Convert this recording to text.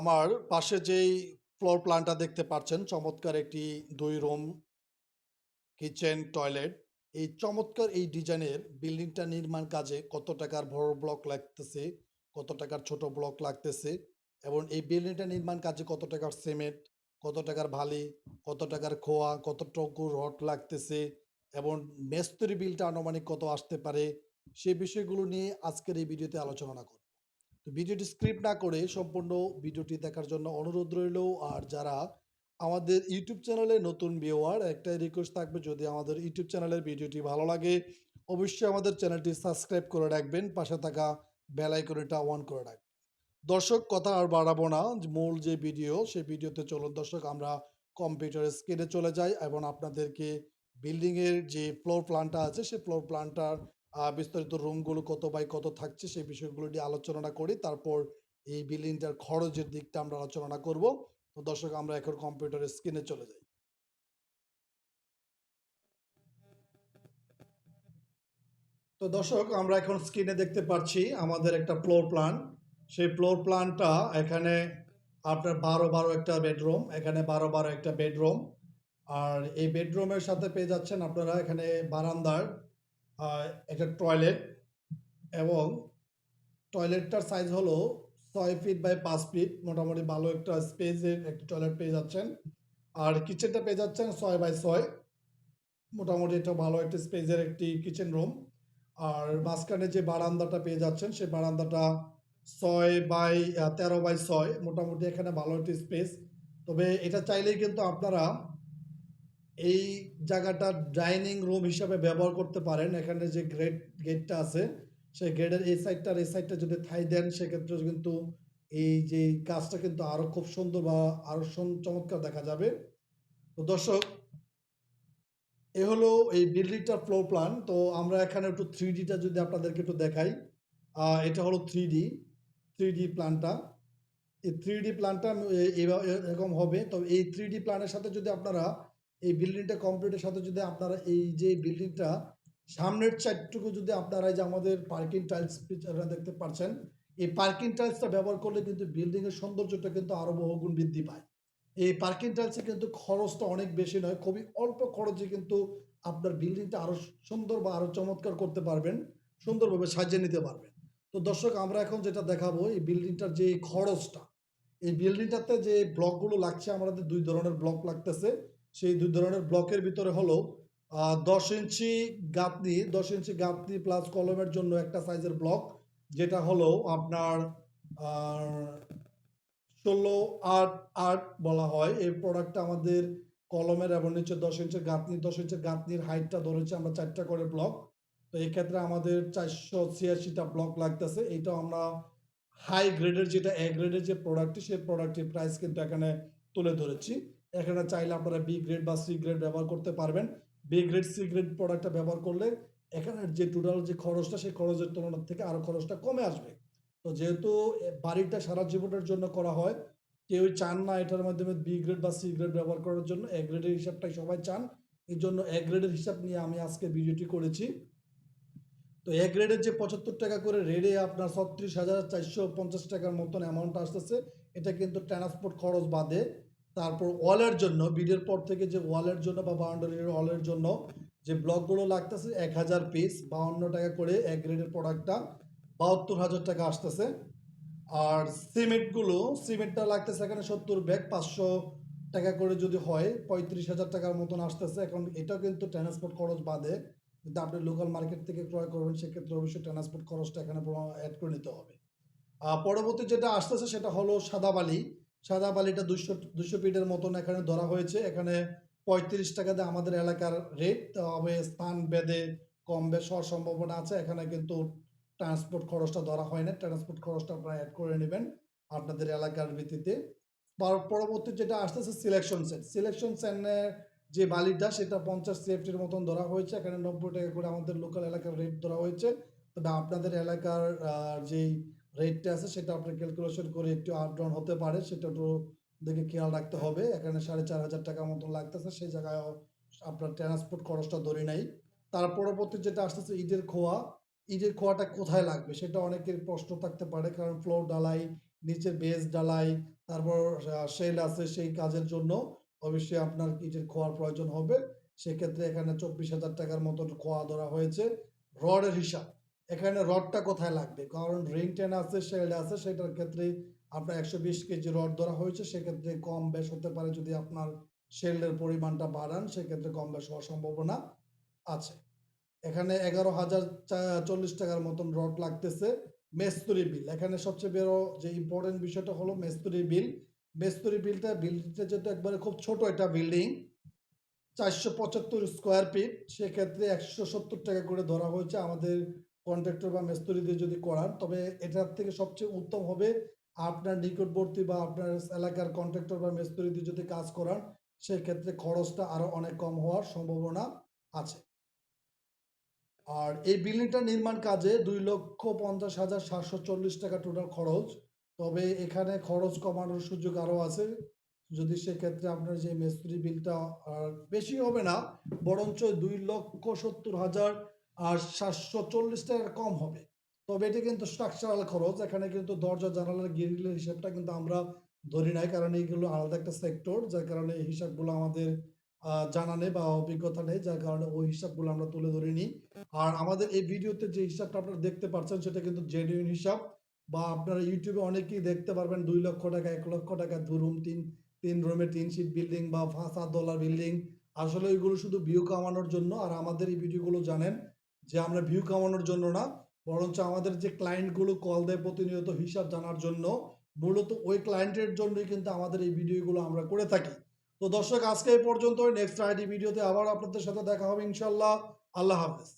আমার পাশে যেই ফ্লোর প্ল্যানটা দেখতে পাচ্ছেন, চমৎকার একটি দুই রুম কিচেন টয়লেট এই চমৎকার এই ডিজাইনের বিল্ডিংটা নির্মাণ কাজে কত টাকার বড় ব্লক লাগতেছে, কত টাকার ছোট ব্লক লাগতেছে এবং এই বিল্ডিংটা নির্মাণ কাজে কত টাকার সিমেন্ট কত টাকার ভালি, কত টাকার খোয়া কতটুকু রড লাগতেছে এবং মেস্তরি বিলটা আনুমানিক কত আসতে পারে সেই বিষয়গুলো নিয়ে আজকের এই ভিডিওতে আলোচনা করব। ভিডিওটি স্ক্রিপ্ট না করে সম্পূর্ণ ভিডিওটি দেখার জন্য অনুরোধ রইল। আর যারা আমাদের ইউটিউব চ্যানেলে নতুন ভিউয়ার একটাই রিকোয়েস্ট থাকবে, যদি আমাদের ইউটিউব চ্যানেলের ভিডিওটি ভালো লাগে, অবশ্যই আমাদের চ্যানেলটি সাবস্ক্রাইব করে রাখবেন, পাশে থাকা বেল আইকনটা অন করে রাখবেন। দর্শক, কথা আর বাড়াবো না, মূল যে ভিডিও সেই ভিডিওতে চলুন দর্শক, আমরা কম্পিউটারের স্ক্রিনে চলে যাই এবং আপনাদেরকে বিল্ডিংয়ের যে ফ্লোর প্ল্যানটা আছে, সেই ফ্লোর প্ল্যানটার বিস্তারিত রুমগুলো কত বাই কত থাকছে সেই বিষয়গুলো নিয়ে আলোচনা করি। তারপর এই বিল্ডিংটার খরচের দিকটা আমরা আলোচনা করব। তো দর্শক, আমরা এখন কম্পিউটারের স্ক্রিনে চলে যাই। তো দর্শক, আমরা এখন স্ক্রিনে দেখতে পাচ্ছি আমাদের একটা ফ্লোর প্ল্যান সেই ফ্লোর প্ল্যানটা এখানে আপনার বারো বারো একটা বেডরুম এখানে বারো বারো একটা বেডরুম আর এই বেডরুমের সাথে পেয়ে যাচ্ছেন আপনারা এখানে বারান্দার একটা টয়লেট এবং টয়লেটটার সাইজ হলো ছয় ফিট বাই পাঁচ ফিট মোটামুটি ভালো একটা স্পেসের একটি টয়লেট পেয়ে যাচ্ছেন। আর কিচেনটা পেয়ে যাচ্ছেন ছয় বাই ছয়। মোটামুটি এটা ভালো একটা স্পেসের একটি কিচেন রুম আর মাঝখানে যে বারান্দাটা পেয়ে যাচ্ছেন সেই বারান্দাটা ছয় বাই তেরো বাই ছয়। মোটামুটি এখানে ভালো একটি স্পেস তবে এটা চাইলেই কিন্তু আপনারা এই জায়গাটা ডাইনিং রুম হিসাবে ব্যবহার করতে পারেন। এখানে যে গ্রেট, গেটটা আছে, সেই গেটের এই সাইডটার, এই সাইডটা যদি ঠাই দেন, সেক্ষেত্রে কিন্তু এই যে কাজটা কিন্তু আরও খুব সুন্দর বা আরও সুন- চমৎকার দেখা যাবে। তো দর্শক, এ হলো এই বিল্ডিংটার ফ্লোর প্ল্যান তো আমরা এখানে একটু থ্রি ডিটা যদি আপনাদেরকে একটু দেখাই। এটা হলো থ্রি ডি থ্রি ডি প্ল্যানটা এই থ্রি ডি প্ল্যানটা এরকম হবে। তো এই থ্রি ডি প্ল্যানের সাথে যদি আপনারা এই বিল্ডিংটা কমপ্লিটের সাথে যদি আপনারা এই যে বিল্ডিংটা সামনের চারটুকু যদি আপনারা যে আমাদের পার্কিং টাইলস দেখতে পাচ্ছেন, এই পার্কিং টাইলসটা ব্যবহার করলে কিন্তু বিল্ডিংয়ের সৌন্দর্যটা কিন্তু আরও বহুগুণ বৃদ্ধি পায়। এই পার্কিং টাইলসে কিন্তু খরচটা অনেক বেশি নয়, খুবই অল্প খরচে কিন্তু আপনার বিল্ডিংটা আরও সুন্দর বা আরও চমৎকার করতে পারবেন, সুন্দরভাবে সাজিয়ে নিতে পারবেন। তো দর্শক, আমরা এখন যেটা দেখাবো, এই বিল্ডিংটার যে খরচটা, এই বিল্ডিংটাতে যে ব্লকগুলো লাগছে, আমাদের দুই ধরনের ব্লক লাগতেছে। সেই দুই ধরনের ব্লকের ভিতরে হলো দশ ইঞ্চি গাঁথনি, দশ ইঞ্চি গাঁথনি প্লাস কলমের জন্য একটা সাইজের ব্লক যেটা হলো আপনার ষোলো আট আট বলা হয়। এই প্রোডাক্টটা আমাদের কলমের এবং নিচে দশ ইঞ্চের গাঁথনি, দশ ইঞ্চের গাঁথনির হাইটটা ধরেছে আমরা চারটা করে ব্লক তো এই ক্ষেত্রে আমাদের চারশো ছিয়াশিটা ব্লক লাগতেছে। এইটাও আমরা হাই গ্রেডের যেটা এ গ্রেডের যে প্রোডাক্টটি সেই প্রোডাক্টের প্রাইস কিন্তু এখানে তুলে ধরেছি। এখানে চাইলে আপনারা বি গ্রেড বা সি গ্রেড ব্যবহার করতে পারবেন। বি গ্রেড সি গ্রেড প্রোডাক্টটা ব্যবহার করলে এখানে যে টোটাল যে খরচটা, সেই খরচের তুলনার থেকে আরও খরচটা কমে আসবে। তো যেহেতু বাড়িটা সারা জীবনের জন্য করা হয়, কেউ চান না এটার মাধ্যমে বি গ্রেড বা সি গ্রেড ব্যবহার করার জন্য। এ গ্রেডের হিসাবটাই সবাই চান। এই জন্য এ গ্রেডের হিসাব নিয়ে আমি আজকে ভিডিওটি করেছি। তো এ গ্রেডের যে পঁচাত্তর টাকা করে রেডে আপনার ছত্রিশ হাজার চারশো পঞ্চাশ টাকার মতন অ্যামাউন্ট আসতেছে। এটা কিন্তু ট্রান্সপোর্ট খরচ বাদে তারপর ওয়ালের জন্য বিডের পর থেকে যে ওয়ালের জন্য বা বাউন্ডারির ওয়ালের জন্য যে ব্লকগুলো লাগতেছে, এক হাজার পিস বাউন্ন টাকা করে এক গ্রেডের প্রোডাক্টটা বাহাত্তর হাজার টাকা আসতেছে। আর সিমেন্টগুলো সিমেন্টটা লাগতেছে এখানে সত্তর ব্যাগ পাঁচশো টাকা করে যদি হয়, পঁয়ত্রিশ হাজার টাকার মতন আসতেছে। এখন এটাও কিন্তু ট্রান্সপোর্ট খরচ বাদে, যদি আপনি লোকাল মার্কেট থেকে ক্রয় করবেন, সেক্ষেত্রে অবশ্যই ট্রান্সপোর্ট খরচটা এখানে অ্যাড করে নিতে হবে। পরবর্তী যেটা আসতেছে, সেটা হলো সাদা বালি। সাদা বালিটা দুশো দুশো ফিটের মতন এখানে ধরা হয়েছে। এখানে পঁয়ত্রিশ টাকাতে আমাদের এলাকার রেট তবে স্থান বেদে কম বেশ হওয়ার সম্ভাবনা আছে। এখানে কিন্তু ট্রান্সপোর্ট খরচটা ধরা হয় না। ট্রান্সপোর্ট খরচটা আপনারা অ্যাড করে নেবেন আপনাদের এলাকার ভিত্তিতে। পর- পরবর্তী যেটা আসতেছে সিলেকশন সেট সিলেকশন সেনের যে বালিটা, সেটা পঞ্চাশ সিএফটির মতন ধরা হয়েছে। এখানে নব্বই টাকা করে আমাদের লোকাল এলাকার রেট ধরা হয়েছে। তবে আপনাদের এলাকার যেই রেটটা আছে সেটা আপনার ক্যালকুলেশন করে একটু আপ ডাউন হতে পারে সেটা একটু দেখে খেয়াল রাখতে হবে এখানে সাড়ে চার হাজার টাকা মতন লাগতেছে সেই জায়গায় আপনার ট্রান্সপোর্ট খরচটা ধরে নাই তার পরবর্তী যেটা আসতেছে ইটের খোয়া ইটের খোয়াটা কোথায় লাগবে সেটা অনেকের প্রশ্ন থাকতে পারে কারণ ফ্লোর ডালাই নিচের বেস ঢালাই, তারপর সেল আছে সেই কাজের জন্য অবশ্যই আপনার ইটের খোয়ার প্রয়োজন হবে। সেক্ষেত্রে এখানে চব্বিশ হাজার টাকার মতন খোয়া ধরা হয়েছে। রডের হিসাব। এখানে রডটা কোথায় লাগবে? কারণ রিং টেন আছে, শেল আছে সেটার ক্ষেত্রে আপনার ১২০ কেজি রড ধরা হয়েছে। সেক্ষেত্রে কম বেশ হতে পারে যদি আপনার শেলের পরিমাণটা বাড়ান সেক্ষেত্রে কম বেশ হওয়ার সম্ভাবনা আছে। এখানে এগারো হাজার চল্লিশ টাকার মতন রড লাগতেছে। মেস্তুরি বিল। এখানে সবচেয়ে বড় যে ইম্পর্টেন্ট বিষয়টা হলো মেস্তুরি বিল। মেস্তুরি বিলটা বিল্ডিংটা যেহেতু একবারে খুব ছোট একটা বিল্ডিং ৪৭৫ স্কোয়ার ফিট সেক্ষেত্রে ৳১৭০ করে ধরা হয়েছে আমাদের কন্ট্রাক্টর বা মিস্ত্রি দিয়ে যদি করান তবে এটার থেকে সবচেয়ে উত্তম হবে আপনার নিকটবর্তী বা আপনার এলাকার কন্ট্রাক্টর বা মিস্ত্রি দিয়ে যদি কাজ করান সেক্ষেত্রে খরচটা আরও অনেক কম হওয়ার সম্ভাবনা আছে। আর এই বিল্ডিংটা নির্মাণ কাজে ৳২,৫০,৭৪০ টোটাল খরচ। তবে এখানে খরচ কমানোর সুযোগ আরও আছে। যদি সেক্ষেত্রে আপনার যে মিস্ত্রি বিলটা বেশি হবে না বরঞ্চ ৳২,৭০,৭৪০ কম হবে। তবে এটা কিন্তু স্ট্রাকচারাল খরচ। এখানে কিন্তু দরজা জানালার গ্রিলের হিসাবটা কিন্তু আমরা ধরি নাই। কারণ এইগুলো আলাদা একটা সেক্টর যার কারণে এই হিসাবগুলো আমাদের জানা নেই বা অভিজ্ঞতা নেই। যার কারণে ওই হিসাবগুলো আমরা তুলে ধরিনি। আর আমাদের এই ভিডিওতে যে হিসাবটা আপনারা দেখতে পাচ্ছেন সেটা কিন্তু জেনুইন হিসাব বা আপনারা ইউটিউবে অনেকেই দেখতে পারবেন দুই লক্ষ টাকা এক লক্ষ টাকা দু রুম ৩ ৩ রুমে তিন সিট বিল্ডিং বা ৫-৭ তলার বিল্ডিং। আসলে ওইগুলো শুধু ভিউ কামানোর জন্য। আর আমাদের এই ভিডিওগুলো জানেন যে আমরা ভিউ কামানোর জন্য না, বরঞ্চ আমাদের যে ক্লায়েন্টগুলো কল দেয় প্রতিনিয়ত হিসাব জানার জন্য, মূলত ওই ক্লায়েন্টের জন্যই কিন্তু আমাদের এই ভিডিওগুলো আমরা করে থাকি। তো দর্শক, আজকে এই পর্যন্ত নেক্সট আইডি ভিডিওতে আবার আপনাদের সাথে দেখা হবে ইনশাল্লাহ আল্লাহ হাফেজ।